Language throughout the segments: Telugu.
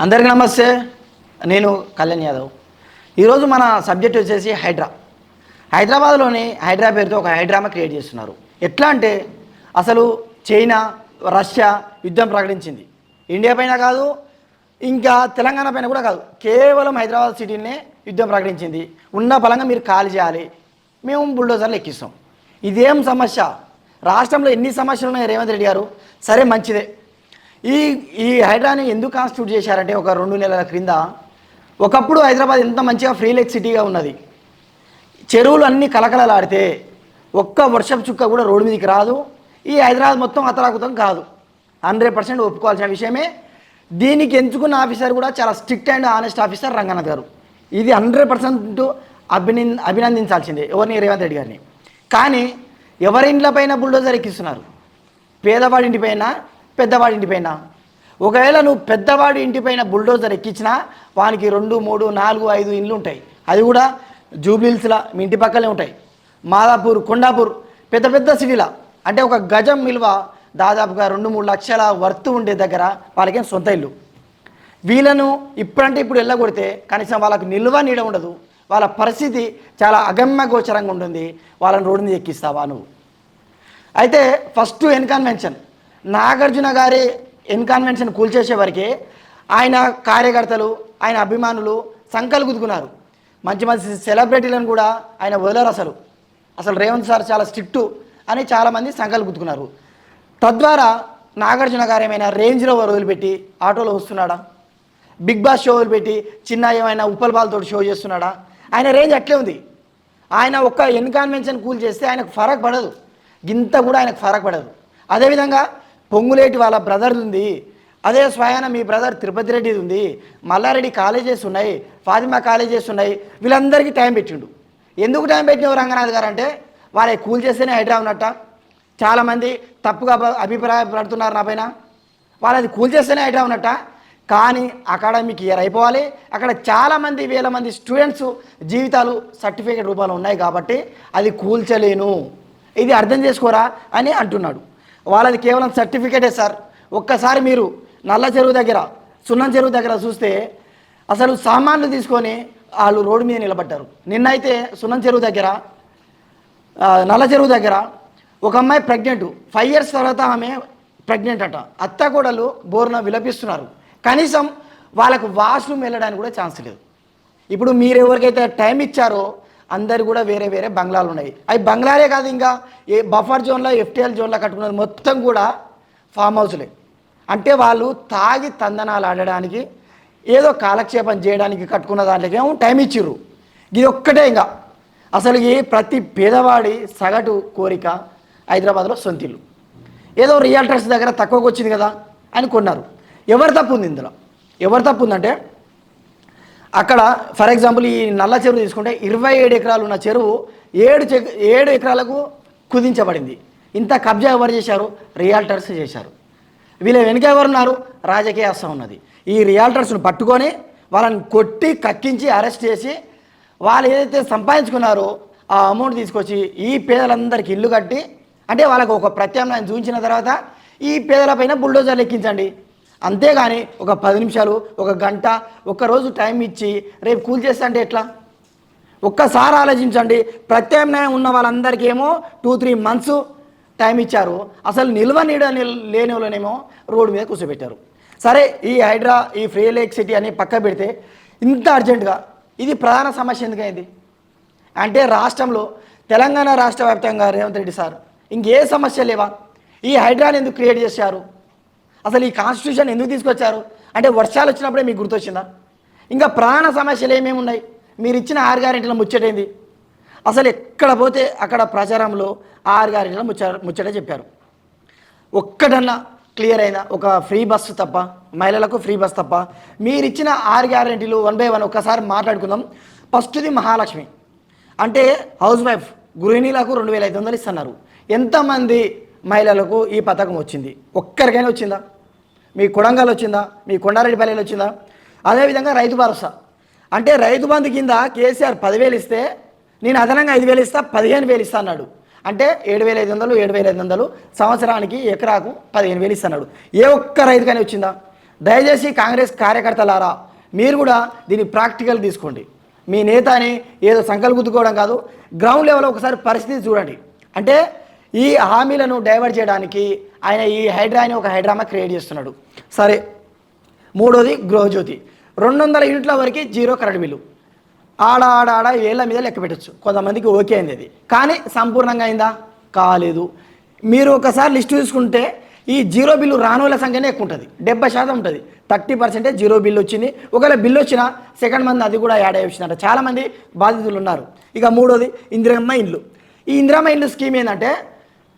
అందరికీ నమస్తే. నేను కళ్యాణ్ యాదవ్. ఈరోజు మన సబ్జెక్ట్ వచ్చేసి హైడ్రా. హైదరాబాద్లోని హైడ్రా పేరుతో ఒక హైడ్రామా క్రియేట్ చేస్తున్నారు. ఎట్లా అంటే అసలు చైనా రష్యా యుద్ధం ప్రకటించింది. ఇండియా పైన కాదు ఇంకా తెలంగాణ పైన కూడా కాదు. కేవలం హైదరాబాద్ సిటీనే యుద్ధం ప్రకటించింది. ఉన్న బలంగా మీరు ఖాళీ చేయాలి. మేము బుల్డోజర్లు ఎక్కిస్తాం. ఇదేం సమస్య? రాష్ట్రంలో ఎన్ని సమస్యలు ఉన్నాయి రేవంత్ రెడ్డి గారు సరే మంచిదే. ఈ ఈ హైడ్రాని ఎందుకు కాన్స్టిట్యూట్ చేశారంటే ఒక రెండు నెలల క్రింద ఒకప్పుడు హైదరాబాద్ ఎంత మంచిగా ఫ్రీలెక్ సిటీగా ఉన్నది. చెరువులు అన్నీ కలకలలాడితే ఒక్క వర్షపు చుక్క కూడా రోడ్డు మీదకి రాదు. ఈ హైదరాబాద్ మొత్తం అతలాకుతం కాదు. హండ్రెడ్ పర్సెంట్ ఒప్పుకోవాల్సిన విషయమే. దీనికి ఎంచుకున్న ఆఫీసర్ కూడా చాలా strict and honest officer Ranganath garu. ఇది హండ్రెడ్ పర్సెంట్ అభినంద అభినందించాల్సిందే ఎవరిని రేవంత్ రెడ్డి గారిని. కానీ ఎవరి ఇండ్ల పైన బుల్డోజర్ ఎక్కిస్తున్నారు? పేదవాడి ఇంటిపైన పెద్దవాడి ఇంటిపైన ఒకవేళ నువ్వు పెద్దవాడి ఇంటిపైన బుల్డోజర్ ఎక్కించినా వానికి రెండు మూడు నాలుగు ఐదు ఇండ్లు ఉంటాయి. అది కూడా జూబ్లీల్స్లా మీ ఇంటి పక్కనే ఉంటాయి. మాదాపూర్ కొండాపూర్ పెద్ద పెద్ద సిటీలా. అంటే ఒక గజం విలువ దాదాపుగా రెండు మూడు లక్షల వర్త్ ఉండే దగ్గర వాళ్ళకేం సొంత ఇల్లు. వీళ్ళను ఇప్పుడంటే ఇప్పుడు వెళ్ళగొడితే కనీసం వాళ్ళకు నిల్వ నీడ ఉండదు. వాళ్ళ పరిస్థితి చాలా అగమ్య గోచరంగా ఉంటుంది. వాళ్ళని రోడ్డు మీద ఎక్కిస్తావా నువ్వు? అయితే ఫస్ట్ ఎన్కన్వెన్షన్. నాగార్జున గారి ఇన్కాన్వెన్షన్ కూల్చేసే వరకే ఆయన కార్యకర్తలు ఆయన అభిమానులు సంకలు గుద్దుకున్నారు మంచి మంచి సెలబ్రిటీలను కూడా ఆయన వదలరు అసలు. అసలు రేవంత్ సార్ చాలా స్ట్రిక్టు అని చాలామంది సంకలు గుద్దుకున్నారు తద్వారా నాగార్జున గారు ఏమైనా రేంజ్ రోవర్ వదిలిపెట్టి ఆటోలో వస్తున్నాడా? బిగ్ బాస్ షో వదిలిపెట్టి చిన్న ఏమైనా ఉప్పల్ బాల్తో షో చేస్తున్నాడా? ఆయన రేంజ్ అట్లే ఉంది. ఆయన ఒక్క ఎన్కాన్వెన్షన్ కూల్ చేస్తే ఆయనకు ఫరక్ పడదు. గింత కూడా ఆయనకు ఫరక్ పడదు. అదేవిధంగా పొంగులేటి వాళ్ళ బ్రదర్ ఉంది అదే స్వయాన మీ బ్రదర్ తిరుపతి రెడ్డిది ఉంది మల్లారెడ్డి కాలేజెస్ ఉన్నాయి ఫాతిమా కాలేజెస్ ఉన్నాయి. వీళ్ళందరికీ టైం పెట్టిండు. ఎందుకు టైం పెట్టినవు రంగనాథ్ గారు అంటే వాళ్ళ కూల్ చేస్తేనే హైడ్రా ఉన్నట్ట. చాలామంది తప్పుగా అభిప్రాయపడుతున్నారు నా పైన. వాళ్ళది కూల్ చేస్తేనే హైడ్రా ఉన్నట్ట. కానీ అకాడమిక్ ఇయర్ అయిపోవాలి. అక్కడ చాలామంది వేల మంది స్టూడెంట్స్ జీవితాలు సర్టిఫికేట్ రూపంలో ఉన్నాయి కాబట్టి అది కూల్చలేను ఇది అర్థం చేసుకోరా అని అంటున్నాడు. వాళ్ళది కేవలం సర్టిఫికేటే సార్. ఒక్కసారి మీరు నల్ల చెరువు దగ్గర సున్నం చెరువు దగ్గర చూస్తే అసలు సామాన్లు తీసుకొని వాళ్ళు రోడ్డు మీద నిలబడ్డారు. నిన్నైతే సున్నం చెరువు దగ్గర నల్ల చెరువు దగ్గర ఒక అమ్మాయి ప్రెగ్నెంట్. ఫైవ్ ఇయర్స్ తర్వాత ఆమె ప్రెగ్నెంట్ అట. అత్త కూడలు బోర్న విలపిస్తున్నారు. కనీసం వాళ్ళకు వాష్రూమ్ వెళ్ళడానికి కూడా ఛాన్స్ లేదు. ఇప్పుడు మీరు ఎవరికైతే టైం ఇచ్చారో అందరు కూడా వేరే వేరే బంగ్లాలు ఉన్నాయి. అవి బంగ్లాలే కాదు ఇంకా ఏ బఫర్ జోన్లో ఎఫ్టీఎల్ జోన్లో కట్టుకున్నది మొత్తం కూడా ఫామ్ హౌస్లే అంటే వాళ్ళు తాగి తందనాలు ఆడడానికి ఏదో కాలక్షేపం చేయడానికి కట్టుకున్న దాంట్లోకి ఏమో టైం ఇచ్చిర్రు. ఇది ఒక్కటే ఇంకా. అసలు ఈ ప్రతి పేదవాడి సగటు కోరిక హైదరాబాద్లో సొంతిల్లు. ఏదో రియల్టర్స్ దగ్గర తక్కువకి వచ్చింది కదా అని కొన్నారు. ఎవరు తప్పు ఉంది ఇందులో? ఎవరు తప్పు ఉందంటే అక్కడ ఫర్ ఎగ్జాంపుల్ ఈ నల్ల చెరువు తీసుకుంటే ఇరవై ఏడు ఎకరాలు ఉన్న చెరువు ఏడు ఏడు ఎకరాలకు కుదించబడింది. ఇంత కబ్జా ఎవరు చేశారు? రియాల్టర్స్ చేశారు. వీళ్ళ వెనుక ఎవరున్నారు రాజకీయ హస్తం ఉన్నది. ఈ రియాల్టర్స్ను పట్టుకొని వాళ్ళని కొట్టి కక్కించి అరెస్ట్ చేసి వాళ్ళు ఏదైతే సంపాదించుకున్నారో ఆ అమౌంట్ తీసుకొచ్చి ఈ పేదలందరికీ ఇల్లు కట్టి అంటే వాళ్ళకు ఒక ప్రత్యామ్నాయం చూపించిన తర్వాత ఈ పేదలపైన బుల్డోజర్లు ఎక్కించండి. అంతేగాని ఒక పది నిమిషాలు ఒక గంట ఒక రోజు టైం ఇచ్చి రేపు కూల్ చేస్తా అంటే ఎట్లా? ఒక్కసారి ఆలోచించండి. ప్రత్యామ్నాయం ఉన్న వాళ్ళందరికీ ఏమో టూ త్రీ మంత్స్ టైం ఇచ్చారు. అసలు నిల్వ నీడ లేని వాళ్ళనేమో రోడ్డు మీద కూర్చోబెట్టారు. సరే ఈ హైడ్రా ఈ ఫ్రీ లేక్ సిటీ అని పక్క పెడితే ఇంత అర్జెంటుగా ఇది ప్రధాన సమస్య ఎందుకైంది అంటే రాష్ట్రంలో తెలంగాణ రాష్ట్ర వ్యాప్తంగా రేవంత్ రెడ్డి సార్ ఇంకే సమస్య లేవా? ఈ హైడ్రాని ఎందుకు క్రియేట్ చేశారు? అసలు ఈ కాన్స్టిట్యూషన్ ఎందుకు తీసుకొచ్చారు? అంటే వర్షాలు వచ్చినప్పుడే మీకు గుర్తొచ్చిందా? ఇంకా ప్రాణ సమస్యలు ఏమేమి ఉన్నాయి? మీరు ఇచ్చిన ఆరు గ్యారెంటీల ముచ్చటేంది అసలు ఎక్కడ పోతే అక్కడ ప్రచారంలో ఆరు గ్యారెంటీల ముచ్చ ముచ్చటే చెప్పారు. ఒక్కటన్నా క్లియర్ అయినా ఒక ఫ్రీ బస్సు తప్ప మహిళలకు ఫ్రీ బస్ తప్ప మీరు ఇచ్చిన ఆరు గ్యారెంటీలు వన్ బై వన్ ఒక్కసారి మాట్లాడుకుందాం. ఫస్ట్ది మహాలక్ష్మి. అంటే హౌస్ వైఫ్ గృహిణీలకు రెండు వేల ఐదు వందలు ఇస్తున్నారు. ఎంతమంది మహిళలకు ఈ పథకం వచ్చింది? ఒక్కరికైనా వచ్చిందా? మీ కొడంగల్ వచ్చిందా? మీ కొండారెడ్డిపల్లిలో వచ్చిందా? అదేవిధంగా రైతు భరోసా. అంటే రైతు బంధు కింద కేసీఆర్ పదివేలు ఇస్తే నేను అదనంగా ఐదు వేలు ఇస్తా పదిహేను వేలు ఇస్తా అన్నాడు. అంటే ఏడు వేల ఐదు వందలు ఏడు వేల ఐదు వందలు సంవత్సరానికి ఎకరాకు పదిహేను వేలు ఇస్తున్నాడు ఏ ఒక్క రైతుకైనా వచ్చిందా? దయచేసి కాంగ్రెస్ కార్యకర్తలారా మీరు కూడా దీన్ని ప్రాక్టికల్ తీసుకోండి. మీ నేతని ఏదో సంకల్ప గుద్దుకోవడం కాదు గ్రౌండ్ లెవెల్ ఒకసారి పరిస్థితి చూడండి. అంటే ఈ హామీలను డైవర్ట్ చేయడానికి ఆయన ఈ హైడ్రా అని ఒక హైడ్రామా క్రియేట్ చేస్తున్నాడు. సరే మూడోది గృహజ్యోతి. రెండు వందల యూనిట్ల వరకు జీరో కరెంట్ బిల్లు. ఆడ ఆడ ఆడ ఏళ్ళ మీద లెక్క పెట్టచ్చు. కొంతమందికి ఓకే అయింది అది. కానీ సంపూర్ణంగా అయిందా? కాలేదు. మీరు ఒకసారి లిస్ట్ చూసుకుంటే ఈ జీరో బిల్లు రానుల సంఖ్యనే ఎక్కువ ఉంటుంది. డెబ్బై శాతం ఉంటుంది. థర్టీ పర్సెంటే జీరో బిల్లు వచ్చింది. ఒకవేళ బిల్లు వచ్చినా సెకండ్ మంది అది కూడా యాడ్ అయ్యి వచ్చిందంట చాలామంది బాధితులు ఉన్నారు. ఇక మూడోది ఇందిరమ్మ ఇల్లు ఈ ఇందిరమ్మ ఇల్లు స్కీమ్ ఏంటంటే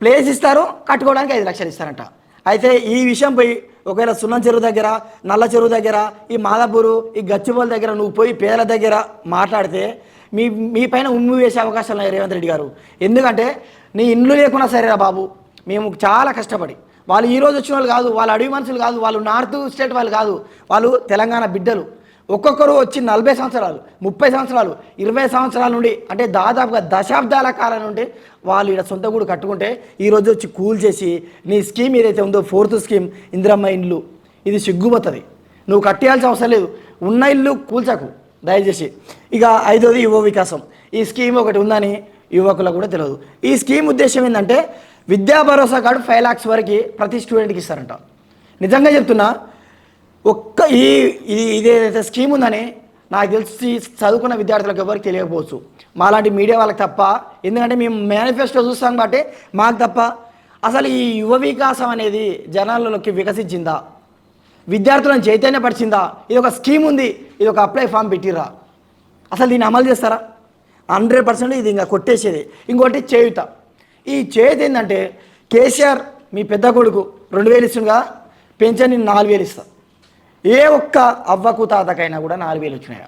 ప్లేస్ ఇస్తారు కట్టుకోవడానికి ఐదు లక్షలు ఇస్తారంట. అయితే ఈ విషయం పోయి ఒకవేళ సున్నం చెరువు దగ్గర నల్ల చెరువు దగ్గర ఈ మాదాపూరు ఈ గచ్చిబోల దగ్గర నువ్వు పోయి పేదల దగ్గర మాట్లాడితే మీ మీ పైన ఉమ్మి వేసే అవకాశాలు ఉన్నాయి రేవంత్ రెడ్డి గారు. ఎందుకంటే నీ ఇండ్లు లేకున్నా సరేరా బాబు మేము చాలా కష్టపడి వాళ్ళు ఈరోజు వచ్చిన వాళ్ళు కాదు వాళ్ళు అడవి మనుషులు కాదు వాళ్ళు నార్త్ స్టేట్ వాళ్ళు కాదు వాళ్ళు తెలంగాణ బిడ్డలు. ఒక్కొక్కరు వచ్చి నలభై సంవత్సరాలు ముప్పై సంవత్సరాలు ఇరవై సంవత్సరాల నుండి అంటే దాదాపుగా దశాబ్దాల కాలం నుండి వాళ్ళు ఇక్కడ సొంత గూడు కట్టుకుంటే ఈరోజు వచ్చి కూల్ చేసి నీ స్కీమ్ ఏదైతే ఉందో ఫోర్త్ స్కీమ్ ఇందిరమ్మ ఇండ్లు ఇది సిగ్గుపోతుంది నువ్వు కట్టేయాల్సిన అవసరం లేదు. ఉన్న ఇల్లు కూల్చకు దయచేసి. ఇక ఐదోది యువ వికాసం. ఈ స్కీమ్ ఒకటి ఉందని యువకులకు కూడా తెలియదు ఈ స్కీమ్ ఉద్దేశం ఏంటంటే విద్యా భరోసా కార్డు ఫైవ్ లాక్స్ వరకు ప్రతి స్టూడెంట్కి ఇస్తారంట. నిజంగా చెప్తున్నా ఒక్క ఈ ఇది ఇదేదైతే స్కీమ్ ఉందని నాకు తెలిసి చదువుకున్న విద్యార్థులకు ఎవరికి తెలియకపోవచ్చు. మాలాంటి మీడియా వాళ్ళకి తప్ప. ఎందుకంటే మేము మేనిఫెస్టో చూస్తాం కాబట్టి మాకు తప్ప. అసలు ఈ యువ వికాసం అనేది జనాలలోకి వికసించిందా? విద్యార్థులను చైతన్యపరిచిందా? ఇది ఒక స్కీమ్ ఉంది. ఇది ఒక అప్లై ఫామ్ పెట్టిరా అసలు దీన్ని అమలు చేస్తారా? హండ్రెడ్ పర్సెంట్ ఇది ఇంకా కొట్టేసేది. ఇంకోటి చేయుత. ఈ చేయుత ఏంటంటే కేసీఆర్ మీ పెద్ద కొడుకు రెండు వేలు ఇస్తుండగా పెన్షన్ నేను నాలుగు వేలు ఇస్తా. ఏ ఒక్క అవ్వకు తాతకైనా కూడా నాలుగు వేలు వచ్చినాయా?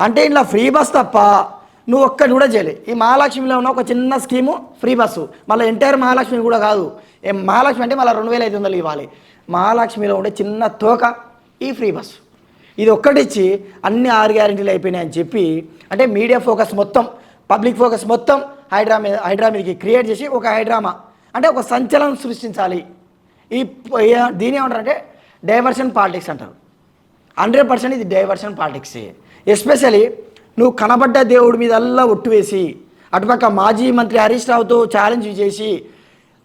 అంటే ఇంట్లో ఫ్రీ బస్ తప్ప నువ్వు ఒక్కటి కూడా చేయలే. ఈ మహాలక్ష్మిలో ఉన్న ఒక చిన్న స్కీము ఫ్రీ బస్సు. మళ్ళీ ఎంటైర్ మహాలక్ష్మి కూడా కాదు. ఏ మహాలక్ష్మి అంటే మళ్ళీ రెండు వేల ఐదు వందలు ఇవ్వాలి. మహాలక్ష్మిలో ఉండే చిన్న తోక ఈ ఫ్రీ బస్సు. ఇది ఒక్కటిచ్చి అన్ని ఆరు గ్యారెంటీలు అయిపోయినాయని చెప్పి అంటే మీడియా ఫోకస్ మొత్తం పబ్లిక్ ఫోకస్ మొత్తం హైడ్రా మీద హైడ్రా మీదకి క్రియేట్ చేసి ఒక హైడ్రామా అంటే ఒక సంచలనం సృష్టించాలి. ఈ ప- దీని ఏమంటారంటే డైవర్షన్ పాలిటిక్స్ అంటారు. హండ్రెడ్ పర్సెంట్ ఇది డైవర్షన్ పాలిటిక్స్. ఎస్పెషలీ నువ్వు కనబడ్డ దేవుడి మీద అల్లా ఒట్టు వేసి అటుపక్క మాజీ మంత్రి హరీష్ రావుతో ఛాలెంజ్ చేసి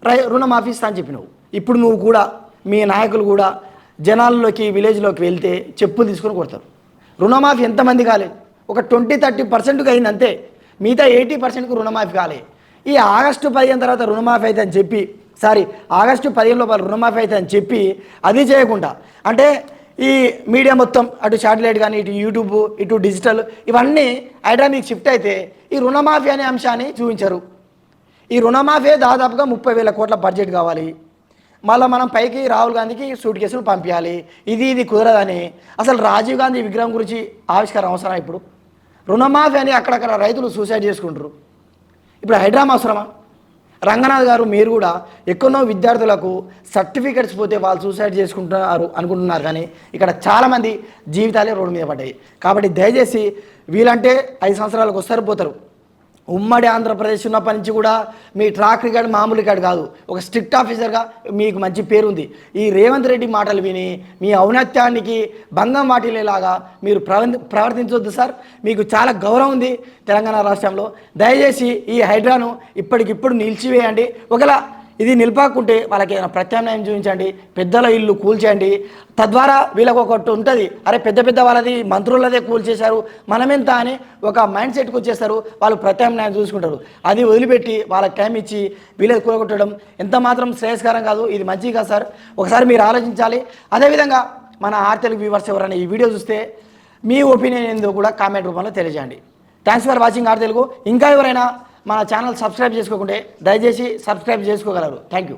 రై రుణమాఫీ ఇస్తా అని చెప్పినావు. ఇప్పుడు నువ్వు కూడా మీ నాయకులు కూడా జనాల్లోకి విలేజ్లోకి వెళ్తే చెప్పులు తీసుకొని కొడతారు. రుణమాఫీ ఎంతమంది కాలేదు ఒక ట్వంటీ థర్టీ పర్సెంట్కి అయింది అంతే. మిగతా ఎయిటీ పర్సెంట్కి రుణమాఫీ కాలే. ఈ ఆగస్టు పదిహేను తర్వాత రుణమాఫీ అయితే అని చెప్పి సారీ ఆగస్టు పదిహేను లోపల రుణమాఫీ అయితే అని చెప్పి అది చేయకుండా అంటే ఈ మీడియా మొత్తం అటు శాటిలైట్ కానీ ఇటు యూట్యూబ్ ఇటు డిజిటల్ ఇవన్నీ హైడ్రామిక్ షిఫ్ట్ అయితే ఈ రుణమాఫీ అనే అంశాన్ని చూపించరు. ఈ రుణమాఫీ దాదాపుగా ముప్పై వేల కోట్ల బడ్జెట్ కావాలి. మళ్ళీ మనం పైకి రాహుల్ గాంధీకి సూట్ కేసులు పంపించాలి. ఇది ఇది కుదరదని అసలు రాజీవ్ గాంధీ విగ్రహం గురించి ఆవిష్కారం అవసరం ఇప్పుడు? రుణమాఫీ అని అక్కడక్కడ రైతులు సూసైడ్ చేసుకుంటారు ఇప్పుడు హైడ్రామా అవసరమా? రంగనాథ్ గారు మీరు కూడా ఎక్కడో విద్యార్థులకు సర్టిఫికెట్స్ పోతే వాళ్ళు సూసైడ్ చేసుకుంటున్నారు అనుకుంటున్నారు కానీ ఇక్కడ చాలామంది జీవితాలే రోడ్డు మీద పడ్డాయి. కాబట్టి దయచేసి వీలంటే ఐదు సంవత్సరాలకు వస్తారు పోతారు. ఉమ్మడి ఆంధ్రప్రదేశ్ ఉన్నప్పటి నుంచి కూడా మీ ట్రాక్ రికార్డ్ మామూలు రికార్డ్ కాదు. ఒక స్ట్రిక్ట్ ఆఫీసర్గా మీకు మంచి పేరుంది ఈ రేవంత్ రెడ్డి మాటలు విని మీ ఔన్నత్యానికి భంగం వాటిల్లేలాగా మీరు ప్రవ ప్రవర్తించవద్దు సార్. మీకు చాలా గౌరవం ఉంది తెలంగాణ రాష్ట్రంలో. దయచేసి ఈ హైడ్రాను ఇప్పటికిప్పుడు నిలిచివేయండి. ఒకవేళ ఇది నిలిపాకుంటే వాళ్ళకి ఏదైనా ప్రత్యామ్నాయం చూపించండి పెద్దల ఇల్లు కూల్చేయండి. తద్వారా వీళ్ళకు ఒకటి ఉంటుంది. అరే పెద్ద పెద్ద వాళ్ళది మంత్రులదే కూల్చేశారు. మనమెంత అని ఒక మైండ్ సెట్కి వచ్చేస్తారు. వాళ్ళు ప్రత్యామ్నాయం చూసుకుంటారు. అది వదిలిపెట్టి వాళ్ళకి టైం ఇచ్చి వీళ్ళది కూలగొట్టడం ఎంత మాత్రం శ్రేయస్కరం కాదు. ఇది మంచిది కాదు సార్. ఒకసారి మీరు ఆలోచించాలి. అదేవిధంగా మన ఆర్తెలు వ్యూవర్స్ ఎవరైనా ఈ వీడియో చూస్తే మీ ఒపీనియన్ ఏందో కూడా కామెంట్ రూపంలో తెలియజేయండి. Thanks for watching R Telugu ఇంకా ఎవరైనా మన ఛానల్ సబ్స్క్రైబ్ చేసుకోకుంటే దయచేసి సబ్స్క్రైబ్ చేసుకోగలరు. Thank you